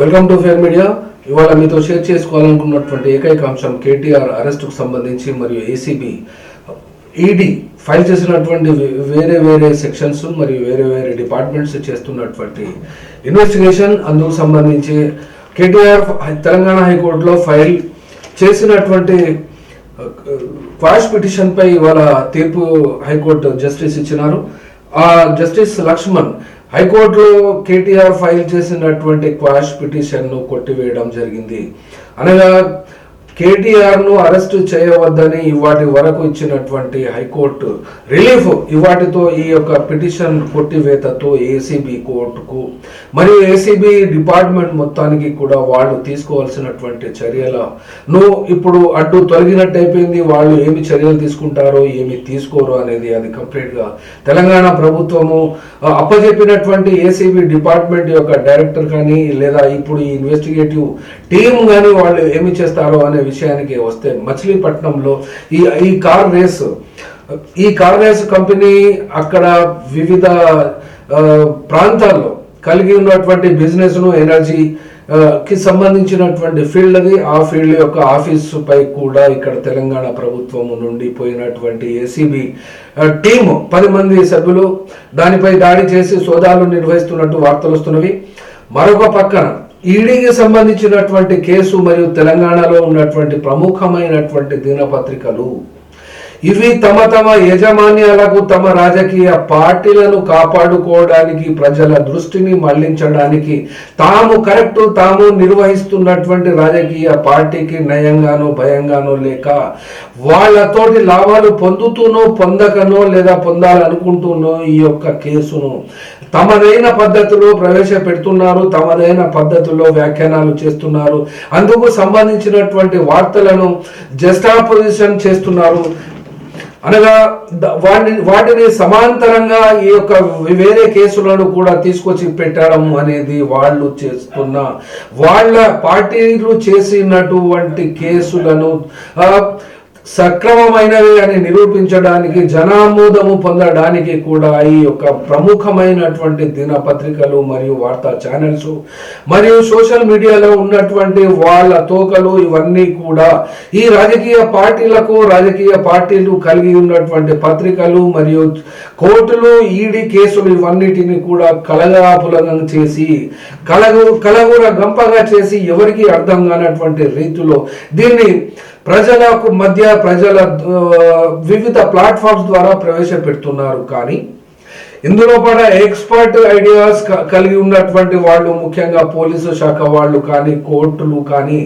Welcome to fair media. ఇవాళ మీతో share చేసుకోవాలనుకున్నటువంటి ఏకైక అంశం కేటీఆర్ అరెస్టుకు సంబంధించి మరియు ఏసీబీ. ఈడీ ఫైల్ చేసినటువంటి వేరే వేరే సెక్షన్స్ మరియు వేరే వేరే డిపార్ట్మెంట్స్ చేస్తున్నటువంటి ఇన్వెస్టిగేషన్. అందుకు సంబంధించి కేటీఆర్ తెలంగాణ హైకోర్టులో ఫైల్ చేసినటువంటి క్వాష్ పిటిషన్పై ఇవాళ తీర్పు హైకోర్టు జస్టిస్ ఇచ్చినారు. ఆ జస్టిస్ లక్ష్మణ్ హైకోర్టులో కేటీఆర్ ఫైల్ చేసినటువంటి క్వాష్ పిటిషన్ను కొట్టివేయడం జరిగింది. అనగా కేటీఆర్ను అరెస్ట్ చేయవద్దని ఇవాటి వరకు ఇచ్చినటువంటి హైకోర్టు రిలీఫ్ ఇవాటితో ఈ యొక్క పిటిషన్ కొట్టివేతతో ఏసీబీ కోర్టుకు మరియు ఏసీబీ డిపార్ట్మెంట్ మొత్తానికి కూడా వాళ్ళు తీసుకోవాల్సినటువంటి చర్యలను ఇప్పుడు అడ్డు తొలగినట్టు అయిపోయింది వాళ్ళు ఏమి చర్యలు తీసుకుంటారో ఏమి తీసుకోరు అనేది అది కంప్లీట్గా తెలంగాణ ప్రభుత్వము అప్పజెప్పినటువంటి ఏసీబీ డిపార్ట్మెంట్ యొక్క డైరెక్టర్ కానీ లేదా ఇప్పుడు ఈ ఇన్వెస్టిగేటివ్ టీం కానీ వాళ్ళు ఏమి చేస్తారో అనే విషయానికి వస్తే మచిలీపట్నంలో ఈ ఈ కార్ రేస్ ఈ కార్ రేస్ కంపెనీ అక్కడ వివిధ ప్రాంతాల్లో కలిగి ఉన్నటువంటి బిజినెస్ను ఎనర్జీ కి సంబంధించినటువంటి ఫీల్డ్ అది ఆ ఫీల్డ్ యొక్క ఆఫీసు పై కూడా ఇక్కడ తెలంగాణ ప్రభుత్వం నుండి పోయినటువంటి ఏసీబీ టీము పది మంది సభ్యులు దానిపై దాడి చేసి సోదాలు నిర్వహిస్తున్నట్టు వార్తలు వస్తున్నవి. మరొక పక్కన ఈడీకి సంబంధించినటువంటి కేసు మరియు తెలంగాణలో ఉన్నటువంటి ప్రముఖమైనటువంటి దినపత్రికలు ఇవి తమ తమ యజమాన్యాలకు తమ రాజకీయ పార్టీలను కాపాడుకోవడానికి ప్రజల దృష్టిని మళ్ళించడానికి తాము కరెక్ట్ తాము నిర్వహిస్తున్నటువంటి రాజకీయ పార్టీకి నయంగానో భయంగానో లేక వాళ్ళతోటి లాభాలు పొందుతూనో పొందకనో లేదా పొందాలనుకుంటూనో ఈ యొక్క కేసును తమదైన పద్ధతిలో ప్రవేశపెడుతున్నారు తమదైన పద్ధతిలో వ్యాఖ్యానాలు చేస్తున్నారు. అందుకు సంబంధించినటువంటి వార్తలను జస్టాపోజిషన్ చేస్తున్నారు. అనగా వాటిని వాటిని సమాంతరంగా ఈ యొక్క వేరే కేసులను కూడా తీసుకొచ్చి పెట్టడం అనేది వాళ్ళు చేస్తున్న వాళ్ళ పార్టీలు చేసినటువంటి కేసులను సక్రమమైనవి అని నిరూపించడానికి జనామోదము పొందడానికి కూడా ఈ యొక్క ప్రముఖమైనటువంటి దినపత్రికలు మరియు వార్తా ఛానల్స్ మరియు సోషల్ మీడియాలో ఉన్నటువంటి వాళ్ళ తోకలు ఇవన్నీ కూడా ఈ రాజకీయ పార్టీలకు రాజకీయ పార్టీలు కలిగి ఉన్నటువంటి పత్రికలు మరియు కోర్టులు ఈడీ కేసులు ఇవన్నిటిని కూడా కలగాపులగం చేసి కలగు కలగుర గంపగా చేసి ఎవరికి అర్థం కానటువంటి రీతిలో దీన్ని ప్రజలకు మధ్య ప్రజల వివిధ ప్లాట్ఫామ్స్ ద్వారా ప్రవేశపెడుతున్నారు కానీ ఇందులో కూడా ఎక్స్పర్ట్ ఐడియాస్ కలిగి ఉన్నటువంటి వాళ్ళు ముఖ్యంగా పోలీసు శాఖ వాళ్ళు కానీ కోర్టులు కానీ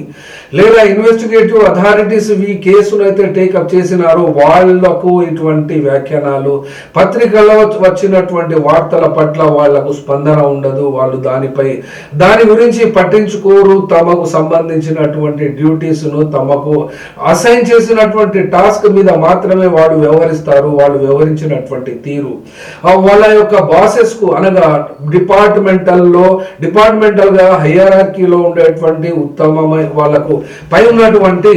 లేదా ఇన్వెస్టిగేటివ్ అథారిటీస్ ఈ కేసును అయితే టేకప్ చేసినారో వాళ్ళకు ఇటువంటి వ్యాఖ్యానాలు పత్రికల్లో వచ్చినటువంటి వార్తల పట్ల వాళ్ళకు స్పందన ఉండదు. వాళ్ళు దానిపై దాని గురించి పట్టించుకోరు. తమకు సంబంధించినటువంటి డ్యూటీస్ను తమకు అసైన్ చేసినటువంటి టాస్క్ మీద మాత్రమే వాడు వ్యవహరిస్తారు. వాళ్ళు వ్యవహరించినటువంటి తీరు. ఆ వాళ్ళ యొక్క బాసెస్కు అనగా డిపార్ట్మెంటల్లో డిపార్ట్మెంటల్గా డిపార్ట్మెంటల్గా ఉండేటువంటి ఉత్తమమైన వాళ్ళకు పై ఉన్నటువంటి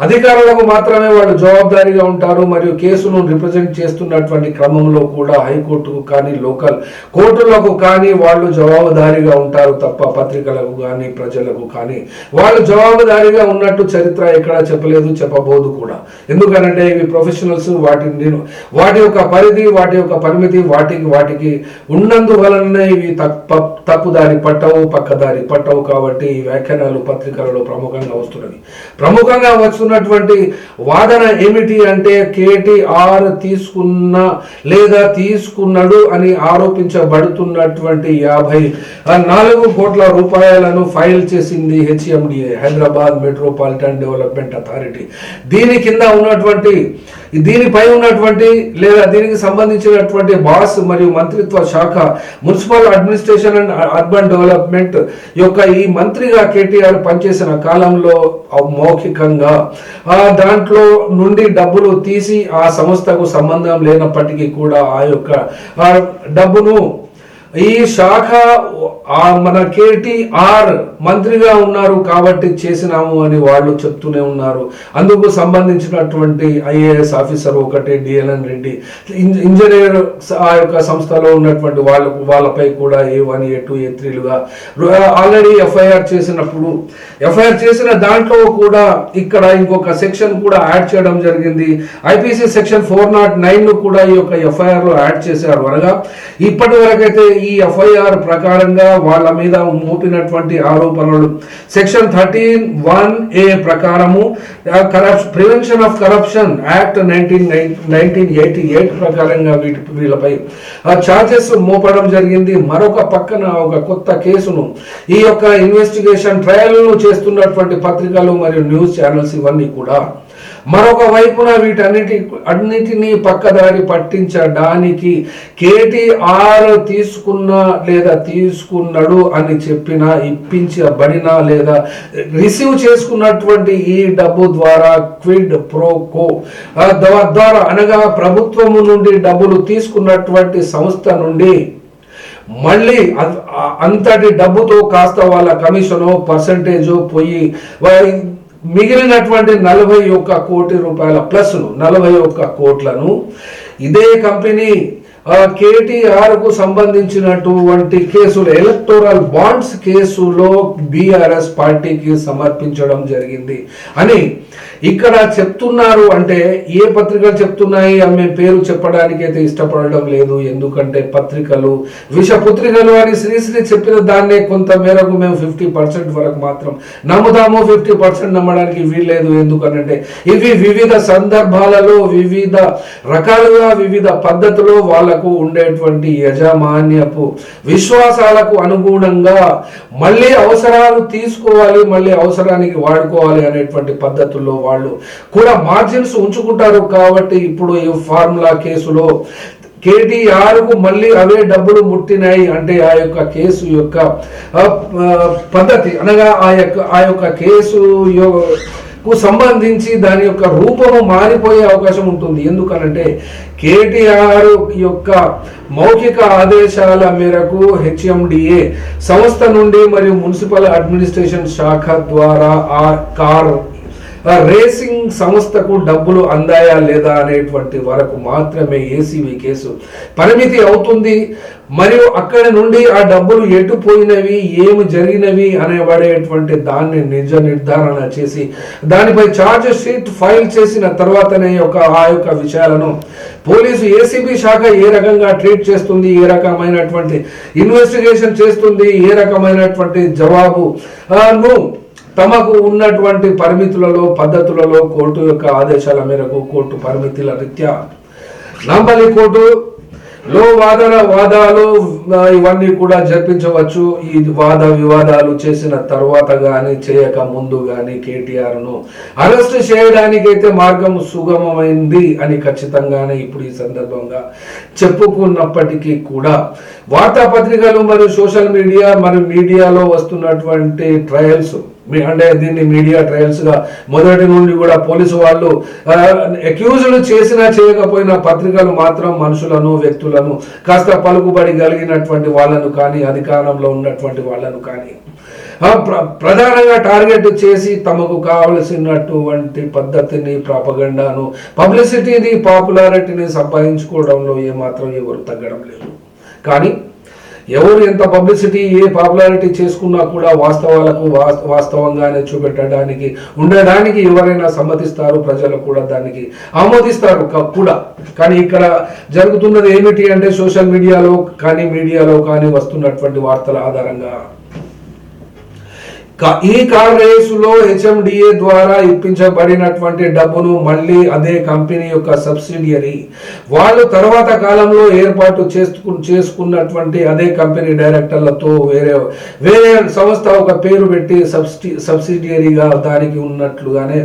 అధికారులకు మాత్రమే వాళ్ళు జవాబుదారీగా ఉంటారు మరియు కేసును రిప్రజెంట్ చేస్తున్నటువంటి క్రమంలో కూడా హైకోర్టుకు కానీ లోకల్ కోర్టులకు కానీ వాళ్ళు జవాబుదారీగా ఉంటారు తప్ప పత్రికలకు కానీ ప్రజలకు కానీ. వాళ్ళు జవాబుదారీగా ఉన్నట్టు చరిత్ర ఎక్కడా చెప్పలేదు చెప్పబోదు కూడా. ఎందుకనంటే ఇవి ప్రొఫెషనల్స్ వాటిని నేను వాటి యొక్క పరిధి వాటి యొక్క పరిమితి వాటి వాటికి వాటికి ఉన్నందువలన ఇవి తప్పుదారి పట్టవు పక్కదారి పట్టవు కాబట్టి ఈ వ్యాఖ్యానాలు పత్రికలలో ప్రముఖంగా వస్తున్నవి. ప్రముఖంగా వస్తున్నటువంటి వాదన ఏమిటి అంటే కేటీఆర్ తీసుకున్న లేదా తీసుకున్నాడు అని ఆరోపించబడుతున్నటువంటి యాభై నాలుగు కోట్ల రూపాయలను ఫైల్ చేసింది HMDA Hyderabad metropolitan development authority. దీని కింద ఉన్నటువంటి దీనిపై ఉన్నటువంటి లేదా దీనికి సంబంధించినటువంటి బాస్ మరియు మంత్రిత్వ శాఖ municipal administration and urban development యొక్క ఈ మంత్రిగా కేటీఆర్ పనిచేసిన కాలంలో మౌఖికంగా దాంట్లో నుండి డబ్బులు తీసి ఆ సంస్థకు సంబంధం లేనప్పటికీ కూడా ఆ యొక్క డబ్బును ఈ శాఖ మన కేటీఆర్ మంత్రిగా ఉన్నారు కాబట్టి చేసినాము అని వాళ్ళు చెప్తూనే ఉన్నారు. అందుకు సంబంధించినటువంటి ఐఏఎస్ ఆఫీసర్ ఒకటి డిఎల్ఎన్ రెడ్డి. ఇంజ- ఇంజనీర్ ఆ యొక్క సంస్థలో ఉన్నటువంటి వాళ్ళకు వాళ్ళపై కూడా A one A two A త్రీలుగా already FIR చేసినప్పుడు ఎఫ్ఐఆర్ చేసిన దాంట్లో కూడా ఇక్కడ ఇంకొక సెక్షన్ కూడా యాడ్ చేయడం జరిగింది. IPC section four nought nine కూడా ఈ యొక్క ఎఫ్ఐఆర్లో యాడ్ చేశారు అనగా ఇప్పటి వరకైతే ఈ ఎఫ్ఐఆర్ ప్రకారంగా వాళ్ళ మీద మోపినటువంటి ఆరోపణలు. సెక్షన్ థర్టీన్ వన్ ఏ ప్రకారము corruption prevention of corruption act nineteen nineteen eighty eight ప్రకారంగా వీటి వీళ్ళపై ఛార్జెస్ మోపడం జరిగింది. మరొక పక్కన ఒక కొత్త కేసును ఈ యొక్క ఇన్వెస్టిగేషన్ ట్రయల్ చేస్తున్నటువంటి పత్రికలు మరియు న్యూస్ ఛానల్స్ ఇవన్నీ కూడా మరొక వైపున వీటన్నిటి అన్నిటినీ పక్కదారి పట్టించడానికి కేటీఆర్ తీసుకున్న లేదా తీసుకున్నాడు అని చెప్పిన ఇప్పించబడిన లేదా రిసీవ్ చేసుకున్నటువంటి ఈ డబ్బు ద్వారా క్విడ్ ప్రోకో ద్వారా అనగా ప్రభుత్వము నుండి డబ్బులు తీసుకున్నటువంటి సంస్థ నుండి మళ్ళీ అంతటి డబ్బుతో కాస్త వాళ్ళ కమిషను పర్సంటేజ్ పోయి మిగిలినటువంటి నలభై ఒక్క కోటి రూపాయల ప్లస్ను నలభై ఒక్క కోట్లను ఇదే కంపెనీ కేటీఆర్కు సంబంధించినటువంటి కేసులు ఎలక్టోరల్ బాండ్స్ కేసులో బీఆర్ఎస్ పార్టీకి సమర్పించడం జరిగింది అని ఇక్కడ చెప్తున్నారు అంటే ఏ పత్రికలు చెప్తున్నాయి ఆమె పేరు చెప్పడానికి అయితే ఇష్టపడడం లేదు. ఎందుకంటే పత్రికలు విషపుత్రికలు అని శ్రీశ్రీ చెప్పిన దాన్నే కొంత మేరకు మేము ఫిఫ్టీ పర్సెంట్ వరకు మాత్రం నమ్ముతాము. ఫిఫ్టీ పర్సెంట్ నమ్మడానికి వీల్లేదు. ఎందుకనంటే ఇవి వివిధ సందర్భాలలో వివిధ రకాలుగా వివిధ పద్ధతిలో వాళ్ళకు ఉండేటువంటి యజమాన్యపు విశ్వాసాలకు అనుగుణంగా మళ్ళీ అవసరాలు తీసుకోవాలి మళ్ళీ అవసరానికి వాడుకోవాలి అనేటువంటి పద్ధతుల్లో వాళ్ళు కూడా మార్జిన్స్ ఉంచుకుంటారు కాబట్టి ఇప్పుడు ఈ ఫార్ములా కేసులో కేటీఆర్కు మళ్ళీ అవే డబ్బులు ముట్టినాయి అంటే ఆ యొక్క కేసు యొక్క పద్ధతి అనగా ఆ యొక్క ఆ యొక్క కేసు కు సంబంధించి దాని యొక్క రూపము మారిపోయే అవకాశం ఉంటుంది. ఎందుకనంటే కేటీఆర్ యొక్క మౌఖిక ఆదేశాల మేరకు హెచ్ఎండిఏ సంస్థ నుండి మరియు మున్సిపల్ అడ్మినిస్ట్రేషన్ శాఖ ద్వారా ఆ కార్ రేసింగ్ సంస్థకు డబ్బులు అందాయా లేదా అనేటువంటి వరకు మాత్రమే ఏసీబీ కేసు పరిమితి అవుతుంది. మరియు అక్కడి నుండి ఆ డబ్బులు ఎటు పోయినవి ఏమి జరిగినవి అనేబడేటువంటి దాన్ని నిజ నిర్ధారణ చేసి దానిపై ఛార్జ్ షీట్ ఫైల్ చేసిన తర్వాతనే యొక్క ఆ యొక్క విషయాలను పోలీసు ఏసీబీ శాఖ ఏ రకంగా ట్రీట్ చేస్తుంది ఏ రకమైనటువంటి ఇన్వెస్టిగేషన్ చేస్తుంది ఏ రకమైనటువంటి జవాబు ను తమకు ఉన్నటువంటి పరిమితులలో పద్ధతులలో కోర్టు యొక్క ఆదేశాల మేరకు కోర్టు పరిమితుల రీత్యా నాంపల్లి కోర్టు లో వాదన వాదాలు ఇవన్నీ కూడా జరిపించవచ్చు. ఈ వాద వివాదాలు చేసిన తర్వాత కానీ చేయక ముందు కానీ కేటీఆర్ను అరెస్ట్ చేయడానికైతే మార్గం సుగమమైంది అని ఖచ్చితంగానే ఇప్పుడు ఈ సందర్భంగా చెప్పుకున్నప్పటికీ కూడా వార్తాపత్రికలు మరియు సోషల్ మీడియా మరియు మీడియాలో వస్తున్నటువంటి ట్రయల్స్ మీ- అంటే దీన్ని మీడియా ట్రయల్స్గా మొదటి నుండి కూడా పోలీసు వాళ్ళు అక్యూజ్డ్ చేసినా చేయకపోయినా పత్రికలు మాత్రం మనుషులను వ్యక్తులను కాస్త పలుకుబడి కలిగినటువంటి వాళ్ళను కానీ అధికారంలో ఉన్నటువంటి వాళ్ళను కానీ ప్రధానంగా టార్గెట్ చేసి తమకు కావలసినటువంటి పద్ధతిని ప్రాపగండాను పబ్లిసిటీని పాపులారిటీని సంపాదించుకోవడంలో ఏమాత్రం ఎవరు తగ్గడం లేదు. కానీ ఎవరు ఎంత పబ్లిసిటీ ఏ పాపులారిటీ చేసుకున్నా కూడా వాస్తవాలకు వాస్తవంగానే చూపెట్టడానికి ఉండడానికి ఎవరైనా సమ్మతిస్తారు ప్రజలు కూడా దానికి ఆమోదిస్తారు కూడా. కానీ ఇక్కడ జరుగుతున్నది ఏమిటి అంటే సోషల్ మీడియాలో కానీ మీడియాలో కానీ వస్తున్నటువంటి వార్తల ఆధారంగా. ఈ కార్ రేసులో హెచ్ఎండిఏ ద్వారా ఇప్పించబడినటువంటి డబ్బును మళ్ళీ అదే కంపెనీ యొక్క సబ్సిడియరీ వాళ్ళు తర్వాత కాలంలో ఏర్పాటు చేసుకు చేసుకున్నటువంటి అదే కంపెనీ డైరెక్టర్లతో వేరే వేరే సంస్థ ఒక పేరు పెట్టి సబ్సిడియరీగా దానికి ఉన్నట్లుగానే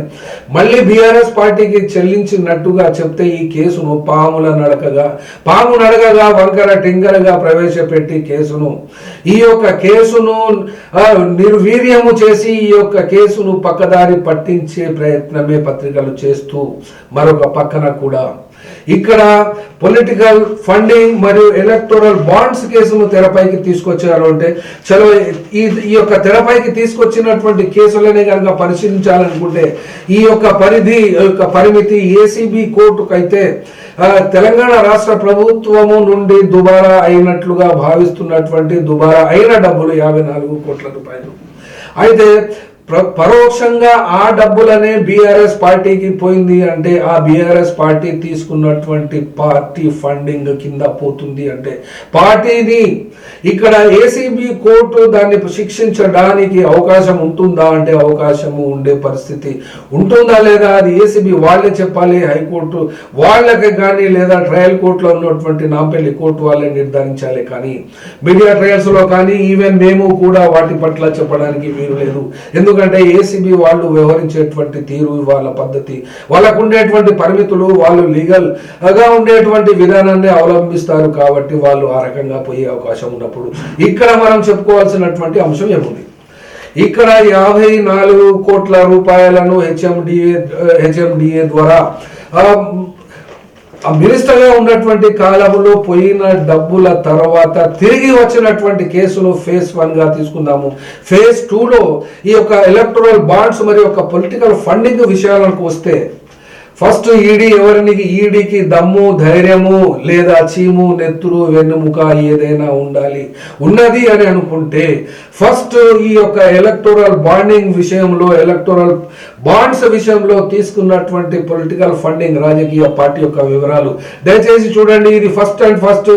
మళ్ళీ బీఆర్ఎస్ పార్టీకి చెల్లించినట్టుగా చెప్తే ఈ కేసును పాముల నడకగా పాము నడకగా వంకర టింకరగా ప్రవేశపెట్టి కేసును. ఈ యొక్క కేసును నిర్వీర్యం ఊడిగము చేసి ఈ యొక్క కేసును పక్కదారి పట్టించే ప్రయత్నమే పత్రికలు చేస్తూ మరొక పక్కన కూడా. ఇక్కడ పొలిటికల్ ఫండింగ్ మరియు ఎలక్టోరల్ బాండ్స్ కేసును తెరపైకి తీసుకొచ్చారు అంటే చలో ఈ ఈ యొక్క తెరపైకి తీసుకొచ్చినటువంటి కేసులనే కనుక పరిశీలించాలనుకుంటే ఈ యొక్క పరిధి యొక్క పరిమితి ఏసీబీ కోర్టుకైతే అయితే తెలంగాణ రాష్ట్ర ప్రభుత్వము నుండి దుబారా అయినట్లుగా భావిస్తున్నటువంటి దుబారా అయిన డబ్బులు యాభై నాలుగు కోట్ల రూపాయలు. అయితే ప్ర- పరోక్షంగా ఆ డబ్బులనే బీఆర్ఎస్ పార్టీకి పోయింది అంటే ఆ బీఆర్ఎస్ పార్టీ తీసుకున్నటువంటి పార్టీ ఫండింగ్ కింద పోతుంది అంటే పార్టీని ఇక్కడ ఏసీబీ కోర్టు దాన్ని శిక్షించడానికి అవకాశం ఉంటుందా అంటే అవకాశము ఉండే పరిస్థితి ఉంటుందా లేదా అది ఏసీబీ వాళ్ళే చెప్పాలి హైకోర్టు వాళ్ళకి కానీ లేదా ట్రయల్ కోర్టులో ఉన్నటువంటి నాంపల్లి కోర్టు వాళ్ళే నిర్ధారించాలి కానీ మీడియా ట్రయల్స్లో కానీ ఈవెన్ మేము కూడా వాటి పట్ల చెప్పడానికి వీలు లేదు. ఎందుకంటే ఏసీబీ వాళ్ళు వ్యవహరించేటువంటి తీరు వాళ్ళ పద్ధతి వాళ్ళకు ఉండేటువంటి పరిమితులు వాళ్ళు లీగల్గా ఉండేటువంటి విధానాన్ని అవలంబిస్తారు కాబట్టి వాళ్ళు ఆ రకంగా పోయే అవకాశం ఉన్నప్పుడు ఇక్కడ మనం చెప్పుకోవాల్సినటువంటి అంశం ఏముంది? ఇక్కడ యాభై నాలుగు కోట్ల రూపాయలను హెచ్ఎండిఏ హెచ్ఎండిఏ ద్వారా మినిస్టర్గా ఉన్నటువంటి కాలంలో పోయిన డబ్బుల తర్వాత తిరిగి వచ్చినటువంటి కేసును ఫేస్ వన్గా తీసుకుందాము. ఫేజ్ టూలో ఈ యొక్క ఎలక్టోరల్ బాండ్స్ మరియు ఒక పొలిటికల్ ఫండింగ్ విషయాలకు వస్తే ఫస్ట్ ఈడీ ఎవరికి ఈడీకి దమ్ము ధైర్యము లేదా చీము నెత్తురు వెన్నుముక ఏదైనా ఉండాలి. ఉన్నది అని అనుకుంటే ఫస్ట్ ఈ యొక్క ఎలక్టోరల్ బాండింగ్ విషయంలో ఎలక్టోరల్ బాండ్స్ విషయంలో తీసుకున్నటువంటి పొలిటికల్ ఫండింగ్ రాజకీయ పార్టీ యొక్క వివరాలు. దయచేసి చూడండి ఇది ఫస్ట్ అండ్ ఫస్ట్.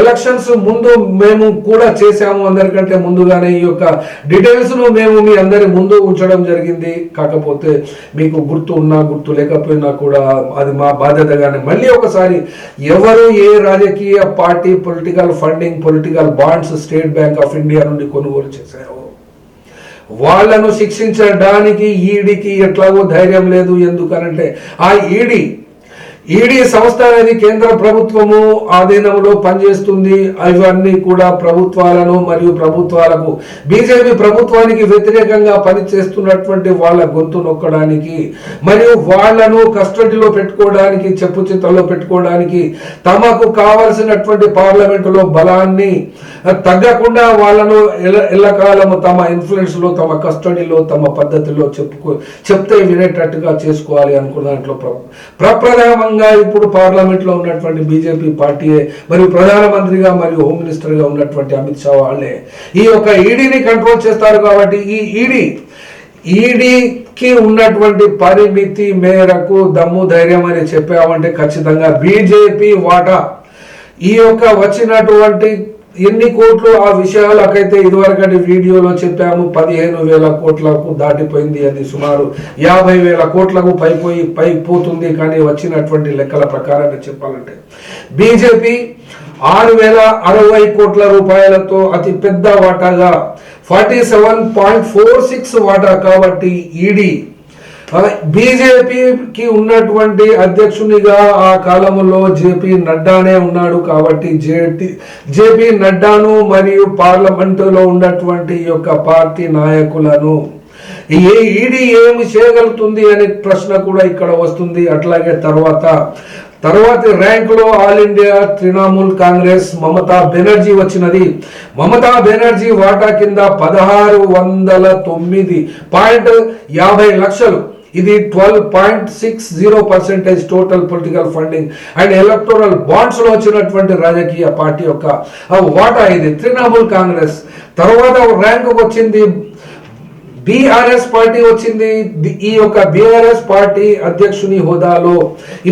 ఎలక్షన్స్ ముందు మేము కూడా చేశాము అందరికంటే ముందుగానే. ఈ యొక్క డీటెయిల్స్ను మేము మీ అందరి ముందు ఉంచడం జరిగింది. కాకపోతే మీకు గుర్తు ఉన్నా గుర్తు లేకపోయినా కూడా అది మా బాధ్యతగానే మళ్ళీ ఒకసారి ఎవరు ఏ రాజకీయ party political funding political bonds State Bank of India నుండి కొనుగోలు చేశారో? వాళ్ళను శిక్షించడానికి ఈడీకి ఎట్లాగో ధైర్యం లేదు. ఎందుకనంటే ఆ ఈడీ ఈడీ సంస్థ అనేది కేంద్ర ప్రభుత్వము ఆధీనంలో పనిచేస్తుంది. ఇవన్నీ కూడా ప్రభుత్వాలను మరియు ప్రభుత్వాలకు బీజేపీ ప్రభుత్వానికి వ్యతిరేకంగా పనిచేస్తున్నటువంటి వాళ్ళ గొంతు నొక్కడానికి మరియు వాళ్ళను కస్టడీలో పెట్టుకోవడానికి చెప్పు చిత్రంలో పెట్టుకోవడానికి తమకు కావలసినటువంటి పార్లమెంటులో బలాన్ని తగ్గకుండా వాళ్ళను ఎల్లకాలము తమ ఇన్ఫ్లుయెన్స్లో తమ కస్టడీలో తమ పద్ధతిలో చెప్పుకో చెప్తే వినేటట్టుగా చేసుకోవాలి అనుకున్న దాంట్లో ప్ర- ప్రప్రథమంగా ఇప్పుడు పార్లమెంట్లో ఉన్నటువంటి బీజేపీ పార్టీయే మరియు ప్రధానమంత్రిగా మరియు హోమ్ మినిస్టర్గా ఉన్నటువంటి అమిత్ షా వాళ్ళే. ఈ యొక్క ఈడీని కంట్రోల్ చేస్తారు కాబట్టి ఈ ఈడీ ఈడీకి ఉన్నటువంటి పరిమితి మేరకు దమ్ము ధైర్యం అని చెప్పామంటే ఖచ్చితంగా బీజేపీ వాటా. ఈ యొక్క వచ్చినటువంటి ఎన్ని కోట్లు ఆ విషయాలకైతే ఇదివరకటి వీడియోలో చెప్పాము పదిహేను వేల కోట్లకు దాటిపోయింది అది సుమారు యాభై వేల కోట్లకు పైపోయి పై పోతుంది కానీ వచ్చినటువంటి లెక్కల ప్రకారంగా చెప్పాలంటే. బీజేపీ ఆరు వేల అరవై కోట్ల రూపాయలతో అతి పెద్ద వాటాగా forty seven point four six వాటా కాబట్టి ఈడీ బీజేపీకి ఉన్నటువంటి అధ్యక్షునిగా ఆ కాలంలో జేపీ నడ్డానే ఉన్నాడు కాబట్టి జేటి జేపీ నడ్డాను మరియు పార్లమెంటులో ఉన్నటువంటి యొక్క పార్టీ నాయకులను. ఏ ఈడీ ఏమి చేయగలుగుతుంది అనే ప్రశ్న కూడా ఇక్కడ వస్తుంది. అట్లాగే తర్వాత తర్వాతి ర్యాంకులో ఆల్ ఇండియా తృణమూల్ కాంగ్రెస్ మమతా బెనర్జీ వచ్చినది. మమతా బెనర్జీ వాటా కింద పదహారు వందల తొమ్మిది పాయింట్ యాభై లక్షలు. ఇది twelve point six zero percentage total political funding and electoral బాండ్స్లో వచ్చినటువంటి రాజకీయ పార్టీ యొక్క వాటా ఇది? తృణమూల్ కాంగ్రెస్. తర్వాత ర్యాంకు వచ్చింది. బీఆర్ఎస్ పార్టీ వచ్చింది. ఈ యొక్క బీఆర్ఎస్ పార్టీ అధ్యక్షుని హోదాలో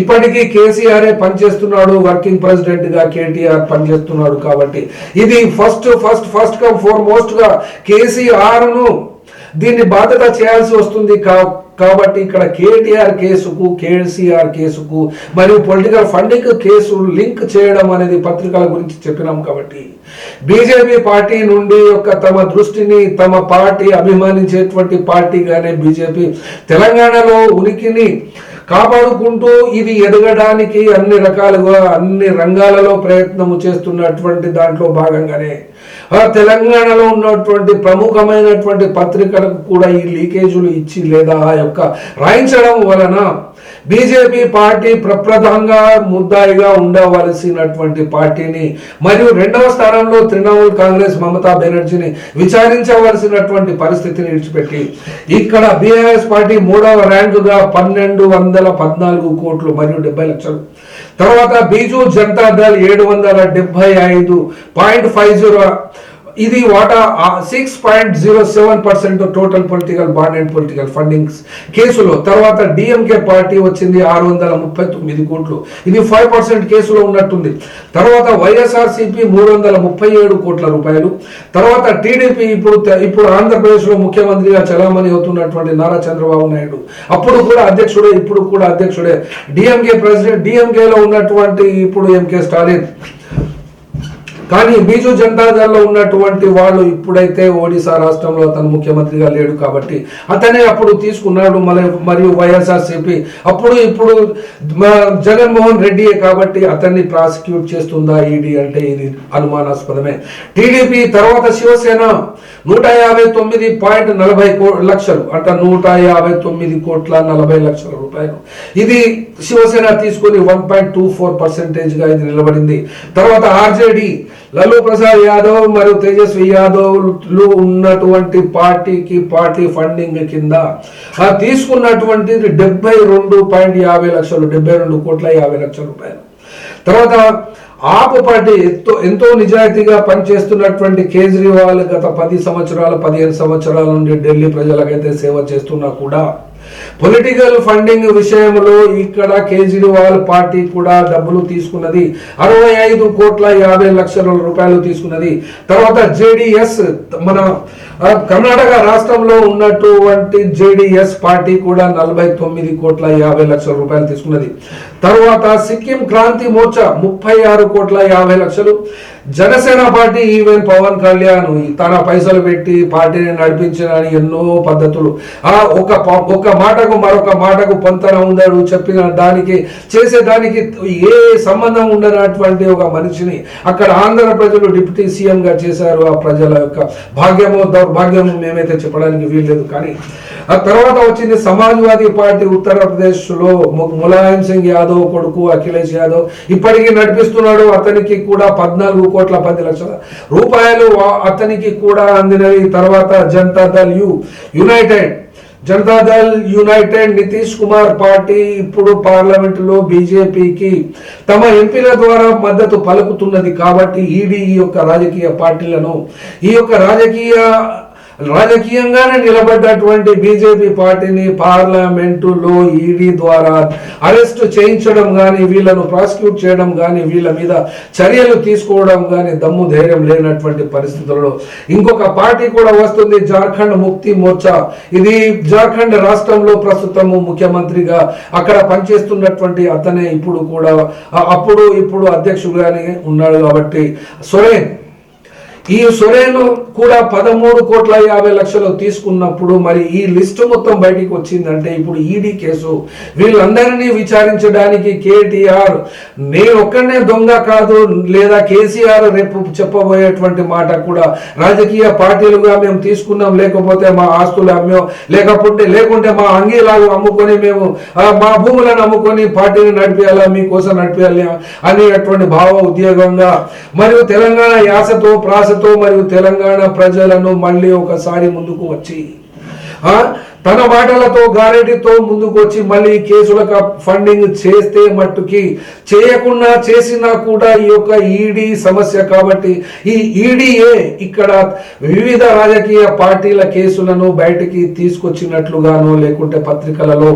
ఇప్పటికీ కేసీఆర్ఏ పనిచేస్తున్నాడు. వర్కింగ్ ప్రెసిడెంట్గా కేటీఆర్ పనిచేస్తున్నాడు కాబట్టి. ఇది ఫస్ట్ ఫస్ట్ ఫస్ట్ కమ్ ఫోర్ మోస్ట్గా కేసీఆర్ను దీన్ని బాధ్యత చేయాల్సి వస్తుంది కా- కాబట్టి ఇక్కడ కేటీఆర్ కేసుకు కేసీఆర్ కేసుకు మరియు పొలిటికల్ ఫండింగ్ కేసు లింక్ చేయడం అనేది పత్రికల గురించి చెప్పినాం కాబట్టి. బీజేపీ పార్టీ నుండి యొక్క తమ దృష్టిని తమ పార్టీ అభిమానించేటువంటి పార్టీగానే బీజేపీ తెలంగాణలో ఉనికిని కాపాడుకుంటూ ఇది ఎదగడానికి అన్ని రకాలుగా అన్ని రంగాలలో ప్రయత్నము చేస్తున్నటువంటి దాంట్లో భాగంగానే తెలంగాణలో ఉన్నటువంటి ప్రముఖమైనటువంటి పత్రికలకు కూడా ఈ లీకేజీలు ఇచ్చి లేదా ఆ యొక్క రాయించడం వలన బీజేపీ పార్టీ ప్రప్రదంగా ముద్దాయిగా ఉండవలసినటువంటి పార్టీని మరియు రెండవ స్థానంలో తృణమూల్ కాంగ్రెస్ మమతా బెనర్జీని విచారించవలసినటువంటి పరిస్థితిని విడిచిపెట్టి ఇక్కడ బీఆర్ఎస్ పార్టీ మూడవ ర్యాంకుగా పన్నెండు వందల పద్నాలుగు కోట్లు మరియు డెబ్బై లక్షలు తర్వాత బీజు జనతాదళ్ ఏడు వందల డెబ్బై ఐదు పాయింట్ ఫైవ్ జీరో ఇది వాటా six point zero seven percent total political bond and political fundings కేసులో. తర్వాత డిఎంకే పార్టీ వచ్చింది ఆరు వందల ముప్పై తొమ్మిది కోట్లు. ఇది ఫైవ్ పర్సెంట్ కేసులో ఉన్నట్టుంది. తర్వాత వైఎస్ఆర్సిపి మూడు వందల ముప్పై ఏడు కోట్ల రూపాయలు. తర్వాత టీడీపీ ఇప్పుడు ఇప్పుడు ఆంధ్రప్రదేశ్లో ముఖ్యమంత్రిగా చలామణి అవుతున్నటువంటి నారా చంద్రబాబు నాయుడు. అప్పుడు కూడా అధ్యక్షుడే ఇప్పుడు కూడా అధ్యక్షుడే. డిఎంకే ప్రెసిడెంట్ డిఎంకేలో ఉన్నటువంటి ఇప్పుడు ఎంకే స్టాలిన్ కానీ బీజు జనతాదళ్ళో ఉన్నటువంటి వాళ్ళు ఇప్పుడైతే ఒడిశా రాష్ట్రంలో అతను ముఖ్యమంత్రిగా లేడు కాబట్టి అతనే అప్పుడు తీసుకున్నాడు మళ్ళీ మరియు వైఎస్ఆర్సీపీ. అప్పుడు ఇప్పుడు జగన్మోహన్ రెడ్డియే కాబట్టి అతన్ని ప్రాసిక్యూట్ చేస్తుందా ఈడీ అంటే ఇది అనుమానాస్పదమే. టీడీపీ తర్వాత శివసేన నూట యాభై తొమ్మిది పాయింట్ నలభై కో లక్షలు అంటే నూట యాభై తొమ్మిది కోట్ల నలభై లక్షల రూపాయలు. ఇది శివసేన తీసుకుని వన్ పాయింట్ టూ ఫోర్ పర్సెంటేజ్గా ఇది నిలబడింది. తర్వాత ఆర్జేడీ లల్లూ ప్రసాద్ యాదవ్ మరియు తేజస్వి యాదవ్లు ఉన్నటువంటి పార్టీకి పార్టీ ఫండింగ్ కింద ఆ తీసుకున్నటువంటిది డెబ్బై రెండు పాయింట్ యాభై లక్షలు డెబ్బై రెండు కోట్ల యాభై లక్షల రూపాయలు. తర్వాత ఆపు పార్టీ ఎంతో ఎంతో నిజాయితీగా పనిచేస్తున్నటువంటి కేజ్రీవాల్ గత పది సంవత్సరాల పదిహేను సంవత్సరాల నుండి ఢిల్లీ ప్రజలకైతే సేవ చేస్తున్నా కూడా పొలిటికల్ ఫండింగ్ విషయంలో ఇక్కడ కేజ్రీవాల్ పార్టీ కూడా డబ్బులు తీసుకున్నది అరవై ఐదు కోట్ల యాభై లక్షల రూపాయలు తీసుకున్నది. తర్వాత జేడిఎస్ మన కర్ణాటక రాష్ట్రంలో ఉన్నటువంటి జేడిఎస్ పార్టీ కూడా నలభై తొమ్మిది కోట్ల యాభై లక్షల రూపాయలు తీసుకున్నది. తర్వాత సిక్కిం క్రాంతి మోర్చా ముప్పై ఆరు కోట్ల యాభై లక్షలు. జనసేన పార్టీ ఈవెన్ పవన్ కళ్యాణ్ తన పైసలు పెట్టి పార్టీని నడిపించిన ఎన్నో పద్ధతులు. ఆ ఒక ఒక మాటకు మరొక మాటకు పొంతన ఉందడు చెప్పిన దానికి చేసే దానికి ఏ సంబంధం ఉండనటువంటి ఒక మనిషిని అక్కడ ఆంధ్ర ప్రజలు డిప్యూటీ సీఎంగా చేశారు ఆ ప్రజల యొక్క భాగ్యమో దౌర్భాగ్యమో మేమైతే చెప్పడానికి వీల్లేదు. కానీ ఆ తర్వాత వచ్చింది సమాజ్వాదీ పార్టీ ఉత్తరప్రదేశ్లో ములాయం సింగ్ యాదవ్ కొడుకు అఖిలేష్ యాదవ్ ఇప్పటికీ నడిపిస్తున్నాడు. అతనికి కూడా పద్నాలుగు కోట్ల పది లక్షల రూపాయలు అతనికి కూడా అందినవి తర్వాత Janata Dal U united. Janata Dal united Nitish Kumar party ఇప్పుడు పార్లమెంటులో బీజేపీకి తమ ఎంపీల ద్వారా మద్దతు పలుకుతున్నది. కాబట్టి ఈడీ ఈ యొక్క రాజకీయ పార్టీలను ఈ యొక్క రాజకీయ రాజకీయంగానే నిలబడ్డటువంటి బీజేపీ పార్టీని పార్లమెంటులో ఈడీ ద్వారా అరెస్ట్ చేయించడం కానీ వీళ్ళను ప్రాసిక్యూట్ చేయడం కానీ వీళ్ళ మీద చర్యలు తీసుకోవడం కానీ దమ్ము ధైర్యం లేనటువంటి పరిస్థితుల్లో ఇంకొక పార్టీ కూడా వస్తుంది జార్ఖండ్ ముక్తి మోర్చా. ఇది జార్ఖండ్ రాష్ట్రంలో ప్రస్తుతము ముఖ్యమంత్రిగా అక్కడ పనిచేస్తున్నటువంటి అతనే ఇప్పుడు కూడా అప్పుడు ఇప్పుడు అధ్యక్షుడుగానే ఉన్నాడు కాబట్టి. సొరేన్ ఈ సొరేను కూడా పదమూడు కోట్ల యాభై లక్షలు తీసుకున్నప్పుడు మరి ఈ లిస్టు మొత్తం బయటికి వచ్చిందంటే ఇప్పుడు ఈడీ కేసు. వీళ్ళందరినీ విచారించడానికి కేటీఆర్ నేను ఒక్కడనే దొంగ కాదు లేదా కేసీఆర్ రేపు చెప్పబోయేటువంటి మాట కూడా రాజకీయ పార్టీలుగా మేము తీసుకున్నాం. లేకపోతే మా ఆస్తులు అమ్మాం లేకపోతే లేకుంటే మా అంగీలాగు అమ్ముకొని మేము మా భూములను అమ్ముకొని పార్టీని నడిపేయాలా మీకోసం నడిపేయాలి అనేటువంటి భావ ఉద్యోగంగా మరియు తెలంగాణ యాసతో ప్రాసతో మరియు తెలంగాణ ప్రజలను మళ్ళీ ఒకసారి ముందుకు వచ్చి తన మాటలతో గారెడితో ముందుకు వచ్చి మళ్ళీ కేసులకు ఫండింగ్ చేస్తే మట్టుకి చేయకుండా చేసినా కూడా ఈ యొక్క ఈడీ సమస్య కాబట్టి ఈ ఈడీఏ ఇక్కడ వివిధ రాజకీయ పార్టీల కేసులను బయటికి తీసుకొచ్చినట్లుగానో లేకుంటే పత్రికలలో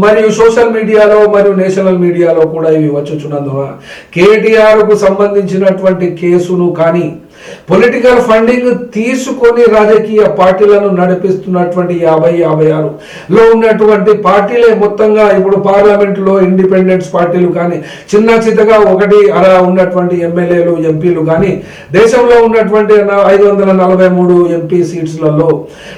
మరియు సోషల్ మీడియాలో మరియు నేషనల్ మీడియాలో కూడా ఇవి వచ్చుచున్నందున కేటీఆర్కు సంబంధించినటువంటి కేసును కానీ పొలిటికల్ ఫండింగ్ తీసుకొని రాజకీయ పార్టీలను నడిపిస్తున్నటువంటి యాభై యాభై ఆరు లో ఉన్నటువంటి పార్టీలే మొత్తంగా ఇప్పుడు పార్లమెంట్లో ఇండిపెండెన్స్ పార్టీలు కానీ చిన్న చిన్నగా ఒకటి అలా ఉన్నటువంటి ఎమ్మెల్యేలు ఎంపీలు కానీ దేశంలో ఉన్నటువంటి ఐదు వందల నలభై మూడు ఎంపీ సీట్స్లలో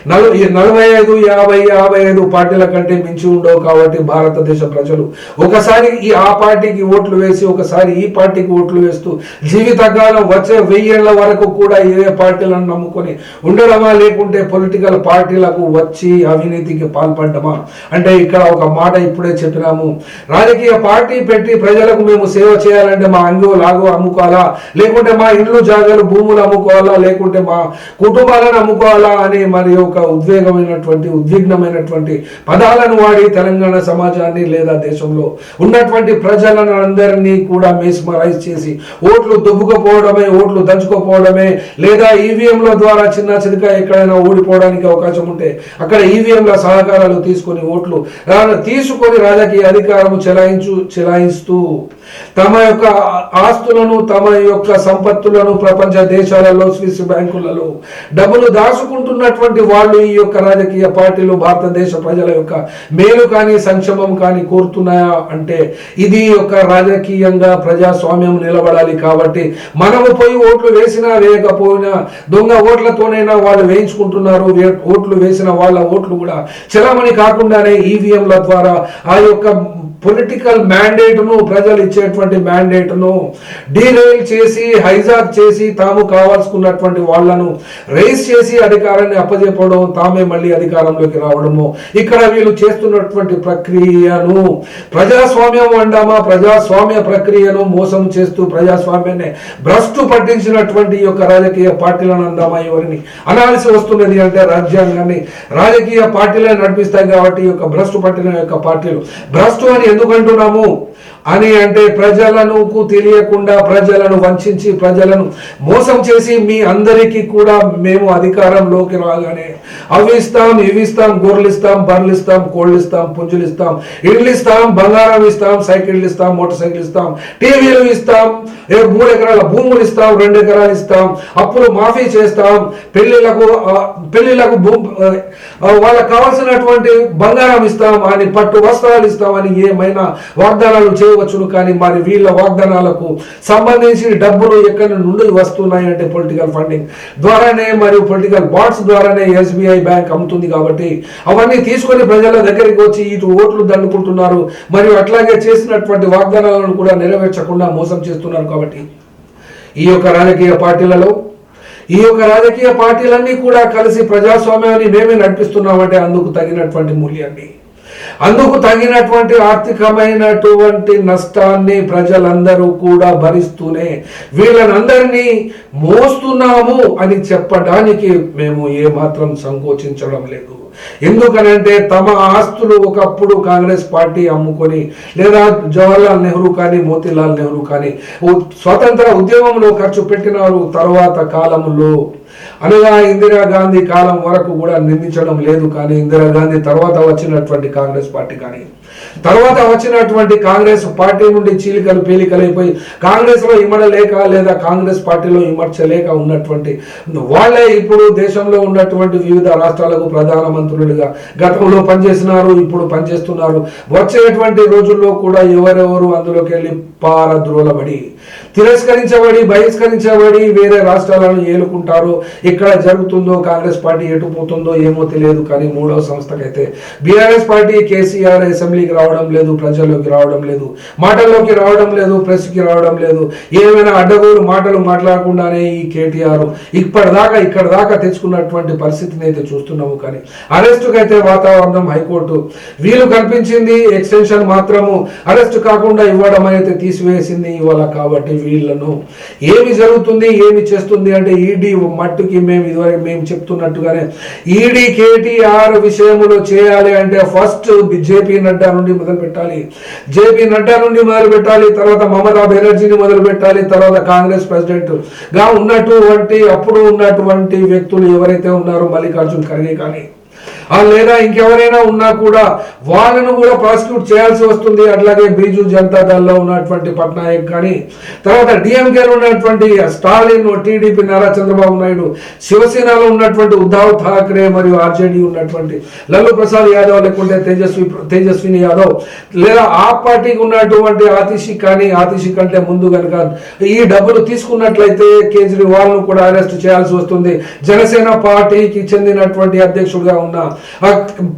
నలభై నలభై ఐదు యాభై యాభై ఐదు పార్టీల కంటే మించి ఉండవు కాబట్టి భారతదేశ ప్రజలు. ఒకసారి ఈ ఆ పార్టీకి ఓట్లు వేసి ఒకసారి ఈ పార్టీకి ఓట్లు వేస్తూ జీవితకాలం వచ్చే వెయ్యేళ్ళ వరకు కూడా ఏ పార్టీలను నమ్ముకొని ఉండడమా లేకుంటే పొలిటికల్ పార్టీలకు వచ్చి అవినీతికి పాల్పడ్డమా? అంటే ఇక్కడ ఒక మాట ఇప్పుడే చెప్పినాము. రాజకీయ పార్టీ పెట్టి ప్రజలకు మేము సేవ చేయాలంటే మా అంగు లాగో అమ్ముకోవాలా? లేకుంటే మా ఇండ్లు జాగాలు భూములు అమ్ముకోవాలా? లేకుంటే మా కుటుంబాలను అమ్ముకోవాలా? అని మరి ఒక ఉద్వేగమైనటువంటి ఉద్విగ్నమైనటువంటి పదాలను వాడి తెలంగాణ సమాజాన్ని లేదా దేశంలో ఉన్నటువంటి ప్రజలను అందరినీ కూడా మేస్మరైజ్ చేసి ఓట్లు దుబ్బుకపోవడమే ఓట్లు దంచుకోపోవడమే లేదా ఈవీఎంల ద్వారా చిన్న చిన్నగా ఎక్కడైనా ఓడిపోవడానికి అవకాశం ఉంటే అక్కడ ఈవీఎంల సహకారాలు తీసుకొని ఓట్లు తీసుకొని రాజకీయ అధికారము చెలాయించు చెలాయిస్తూ తమ యొక్క ఆస్తులను తమ యొక్క సంపత్తులను ప్రపంచ దేశాలలో స్విస్ బ్యాంకులలో డబ్బులు దాచుకుంటున్నటువంటి వాళ్ళు ఈ యొక్క రాజకీయ పార్టీలు భారతదేశ ప్రజల యొక్క మేలు కానీ సంక్షేమం కానీ కోరుతున్నాయా అంటే ఇది ఒక రాజకీయంగా ప్రజాస్వామ్యం నిలబడాలి కాబట్టి మనము పోయి ఓట్లు వేసిన వేయకపోయినా దొంగ ఓట్లతోనైనా వాళ్ళు వేయించుకుంటున్నారు ఓట్లు వేసిన వాళ్ళ ఓట్లు కూడా. చలామణి కాకుండానే ఈవీఎంల ద్వారా ఆ యొక్క పొలిటికల్ మ్యాండేట్ను ప్రజలు ఇచ్చేటువంటి మ్యాండేట్ను డీరైల్ చేసి హైజాక్ చేసి తాము కావాల్సుకున్నటువంటి వాళ్ళను రేస్ చేసి అధికారాన్ని అప్పజెప్పడం తామే మళ్ళీ అధికారంలోకి రావడము. ఇక్కడ వీళ్ళు చేస్తున్నటువంటి ప్రక్రియను ప్రజాస్వామ్యం అండామా ప్రజాస్వామ్య ప్రక్రియను మోసం చేస్తూ ప్రజాస్వామ్యాన్ని భ్రష్టు పట్టించినటువంటి ఈ యొక్క రాజకీయ పార్టీలను అందామా ఎవరిని? అనాల్సి వస్తున్నది అంటే రాజ్యాంగాన్ని. రాజకీయ పార్టీలే నడిపిస్తాయి కాబట్టి ఈ యొక్క భ్రష్టు పట్టిన యొక్క పార్టీలు. భ్రష్టు అని ఎందుకంటున్నాము అని అంటే ప్రజలను తెలియకుండా ప్రజలను వంచించి ప్రజలను మోసం చేసి మీ అందరికీ కూడా మేము అధికారంలోకి రాగానే అవి ఇస్తాం ఇవి ఇస్తాం గొర్రెలు ఇస్తాం బర్రెలు ఇస్తాం కోళ్ళు ఇస్తాం పుంజులు ఇస్తాం ఇళ్ళు ఇస్తాం బంగారం ఇస్తాం సైకిళ్ళు ఇస్తాం మోటార్ సైకిల్ ఇస్తాం టీవీలు ఇస్తాం ఏ మూడు ఎకరాల భూములు ఇస్తాం రెండు ఎకరాలు ఇస్తాం అప్పులు మాఫీ చేస్తాం పెళ్ళిళ్ళకు పెళ్ళిలకు పెళ్ళిళ్ళకు భూ వాళ్ళకి కావాల్సినటువంటి బంగారం ఇస్తాం అని పట్టు వస్త్రాలు ఇస్తామని ఏమైనా వాగ్దానాలు చేయవచ్చును కానీ మరి వీళ్ళ వాగ్దానాలకు సంబంధించి డబ్బులు ఎక్కడి నుండి వస్తున్నాయి అంటే పొలిటికల్ ఫండింగ్ ద్వారానే మరియు పొలిటికల్ బాండ్స్ ద్వారానే ఎస్బీఐ బ్యాంక్ అమ్ముతుంది కాబట్టి అవన్నీ తీసుకొని ప్రజల దగ్గరికి వచ్చి ఇటు ఓట్లు దండుకుంటున్నారు మరియు అట్లాగే చేసినటువంటి వాగ్దానాలను కూడా నెరవేర్చకుండా మోసం చేస్తున్నారు కాబట్టి ఈ యొక్క రాజకీయ పార్టీలలో ఈ యొక్క రాజకీయ పార్టీలన్నీ కూడా కలిసి ప్రజాస్వామ్యాన్ని మేమే నడిపిస్తున్నామంటే అందుకు తగినటువంటి మూల్యాన్ని. అందుకు తగినటువంటి ఆర్థికమైనటువంటి నష్టాన్ని ప్రజలందరూ కూడా భరిస్తూనే వీళ్ళనందరినీ మోస్తున్నాము అని చెప్పడానికి మేము ఏమాత్రం సంకోచించడం లేదు. ఎందుకనంటే తమ ఆస్తులు ఒకప్పుడు కాంగ్రెస్ పార్టీ అమ్ముకొని లేదా జవహర్లాల్ నెహ్రూ కానీ మోతీలాల్ నెహ్రూ కానీ స్వతంత్ర ఉద్యమంలో ఖర్చు పెట్టినారు తర్వాత కాలంలో. అనగా ఇందిరాగాంధీ కాలం వరకు కూడా నిందించడం లేదు కానీ ఇందిరాగాంధీ తర్వాత వచ్చినటువంటి కాంగ్రెస్ పార్టీ కానీ. తర్వాత వచ్చినటువంటి కాంగ్రెస్ పార్టీ నుండి చీలికలు పీలికలైపోయి కాంగ్రెస్లో ఇమడలేక లేదా కాంగ్రెస్ పార్టీలో ఇమర్చలేక ఉన్నటువంటి వాళ్ళే ఇప్పుడు దేశంలో ఉన్నటువంటి వివిధ రాష్ట్రాలకు ప్రధానమంత్రులుగా గతంలో పనిచేసినారు ఇప్పుడు పనిచేస్తున్నారు. వచ్చేటువంటి రోజుల్లో కూడా ఎవరెవరు అందులోకి వెళ్ళి పారద్రోలబడి తిరస్కరించబడి బహిష్కరించబడి వేరే రాష్ట్రాలను ఏలుకుంటారు ఇక్కడ జరుగుతుందో కాంగ్రెస్ పార్టీ ఎటు పోతుందో ఏమో తెలియదు కానీ మూడవ సంస్థకైతే బీఆర్ఎస్ పార్టీ కేసీఆర్ అసెంబ్లీకి రావడం లేదు ప్రజల్లోకి రావడం లేదు మాటల్లోకి రావడం లేదు ప్రెస్కి రావడం లేదు. ఏమైనా అడ్డగోలు మాటలు మాట్లాడకుండానే ఈ కేటీఆర్ ఇప్పటిదాకా ఇక్కడ దాకా తెచ్చుకున్నటువంటి పరిస్థితిని అయితే చూస్తున్నాము. కానీ అరెస్టుకు అయితే వాతావరణం హైకోర్టు వీలు కల్పించింది ఎక్స్టెన్షన్ మాత్రము అరెస్ట్ కాకుండా ఇవ్వడం అయితే తీసివేసింది ఇవాళ కాబట్టి వీళ్ళను. ఏమి జరుగుతుంది ఏమి చేస్తుంది అంటే ఈడీ మట్టుకి మేము ఇదివరకు మేము చెప్తున్నట్టుగానే ఈడీ కేటీఆర్ విషయంలో చేయాలి అంటే ఫస్ట్ జేపీ నడ్డా నుండి మొదలు పెట్టాలి. జేపీ నడ్డా నుండి మొదలు పెట్టాలి తర్వాత మమతా బెనర్జీని మొదలు పెట్టాలి తర్వాత కాంగ్రెస్ ప్రెసిడెంట్గా ఉన్నటువంటి అప్పుడు ఉన్నటువంటి వ్యక్తులు ఎవరైతే ఉన్నారో మల్లికార్జున్ ఖర్గే కానీ లేదా ఇంకెవరైనా ఉన్నా కూడా వాళ్ళను కూడా ప్రాసిక్యూట్ చేయాల్సి వస్తుంది. అట్లాగే బీజు జనతా దళ్ళో ఉన్నటువంటి పట్నాయక్ కానీ తర్వాత డిఎంకేలో ఉన్నటువంటి స్టాలిన్ టీడీపీ నారా చంద్రబాబు నాయుడు శివసేనలో ఉన్నటువంటి ఉద్ధవ్ ఠాక్రే మరియు ఆర్జేడీ ఉన్నటువంటి లల్లు ప్రసాద్ యాదవ్ లేకుంటే తేజస్వి తేజస్విని యాదవ్ లేదా ఆ పార్టీకి ఉన్నటువంటి ఆతిషి కానీ ఆతిషి కంటే ముందు కనుక ఈ డబ్బులు తీసుకున్నట్లయితే కేజ్రీవాల్ను కూడా అరెస్ట్ చేయాల్సి వస్తుంది. జనసేన పార్టీకి చెందినటువంటి అధ్యక్షుడిగా ఉన్న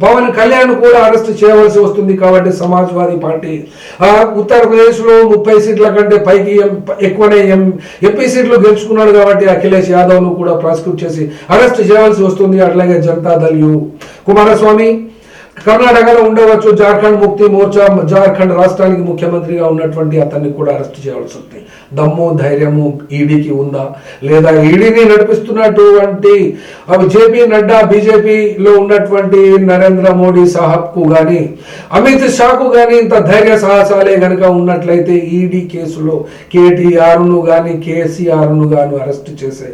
పవన్ కళ్యాణ్ కూడా అరెస్ట్ చేయవలసి వస్తుంది కాబట్టి సమాజ్వాదీ పార్టీ. ఆ, ఉత్తరప్రదేశ్లో ముప్పై సీట్ల కంటే పైకి ఎక్కువనే ఎం ఎంపీ సీట్లు గెలుచుకున్నాడు కాబట్టి అఖిలేష్ యాదవ్ను కూడా ప్రాసిక్యూట్ చేసి అరెస్ట్ చేయవలసి వస్తుంది అట్లాగే జనతా యు. కుమారస్వామి కర్ణాటకలో ఉండవచ్చు. జార్ఖండ్ ముక్తి మోర్చా జార్ఖండ్ రాష్ట్రానికి ముఖ్యమంత్రిగా ఉన్నటువంటి అతన్ని కూడా అరెస్ట్ చేయవలసి ఉంది దమ్ము ధైర్యము ఈడీకి ఉందా? లేదా ఈడీని నడిపిస్తున్నటువంటి అవి జేపీ నడ్డా బీజేపీలో ఉన్నటువంటి నరేంద్ర మోడీ సాహబ్కు గాని అమిత్ షాకు గాని ఇంత ధైర్య సాహసాలే గనుక ఉన్నట్లయితే ఈడీ కేసులో కేటీఆర్ను ను గాని కేసీఆర్ను గాని అరెస్ట్ చేసే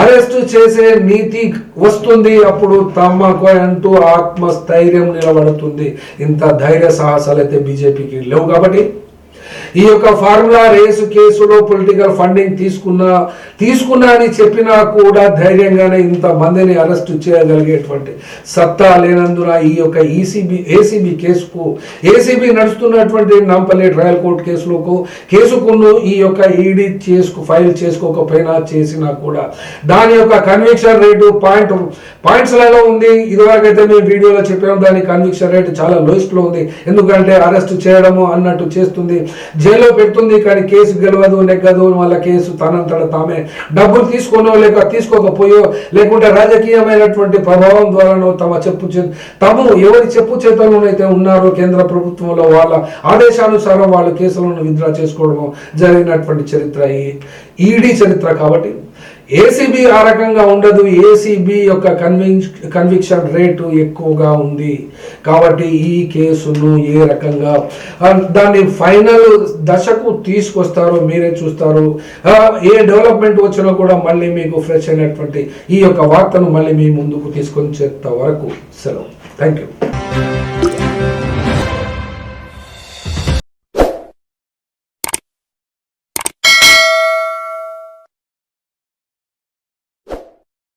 అరెస్ట్ చేసే నీతి వస్తుంది. అప్పుడు తమకు అంటూ ఆత్మస్థైర్యం నిలబడుతుంది. ఇంత ధైర్య సాహసాలు అయితే బీజేపీకి లేవు కాబట్టి ఈ యొక్క ఫార్ములా రేసు కేసులో పొలిటికల్ ఫండింగ్ తీసుకున్నా తీసుకున్నా అని చెప్పినా కూడా ధైర్యంగానే ఇంత మందిని అరెస్ట్ చేయగలిగేటువంటి సత్తా లేనందున ఈ యొక్క ఈసీబీ ఏసీబీ కేసుకు ఏసీబీ నడుస్తున్నటువంటి నాంపల్లి ట్రయల్ కోర్టు కేసులకు కేసుకును ఈ యొక్క ఈడీ చేసుకు ఫైల్ చేసుకోకపోయినా చేసినా కూడా. దాని యొక్క కన్విక్షన్ రేటు పాయింట్ పాయింట్స్లలో ఉంది. ఇదివరకైతే మేము వీడియోలో చెప్పాము దాని కన్విక్షన్ రేటు చాలా లోయెస్ట్లో ఉంది. ఎందుకంటే అరెస్ట్ చేయడము అన్నట్టు చేస్తుంది. జైల్లో పెడుతుంది కానీ కేసు గెలవదు నెగ్గదు వాళ్ళ కేసు తనంతట తామే. డబ్బులు తీసుకోనో లేక తీసుకోకపోయో లేకుంటే రాజకీయమైనటువంటి ప్రభావం ద్వారానో తమ చెప్పు చే తాము ఎవరి చెప్పు చేతలోనైతే ఉన్నారో కేంద్ర ప్రభుత్వంలో వాళ్ళ ఆదేశానుసారం వాళ్ళు కేసులను విత్డ్రా చేసుకోవడం జరిగినటువంటి చరిత్ర ఈ ఈడీ చరిత్ర కాబట్టి ఏసీబీ ఆ రకంగా ఉండదు. ఏసీబీ యొక్క కన్విక్ కన్విక్షన్ రేటు ఎక్కువగా ఉంది. కాబట్టి ఈ కేసును ఏ రకంగా దాన్ని ఫైనల్ దశకు తీసుకొస్తారో మీరే చూస్తారు. ఏ డెవలప్మెంట్ వచ్చినా కూడా మళ్ళీ మీకు ఫ్రెష్ అయినటువంటి ఈ యొక్క వార్తను మళ్ళీ మీ ముందుకు తీసుకొని చేత వరకు. సెలవు. Thank you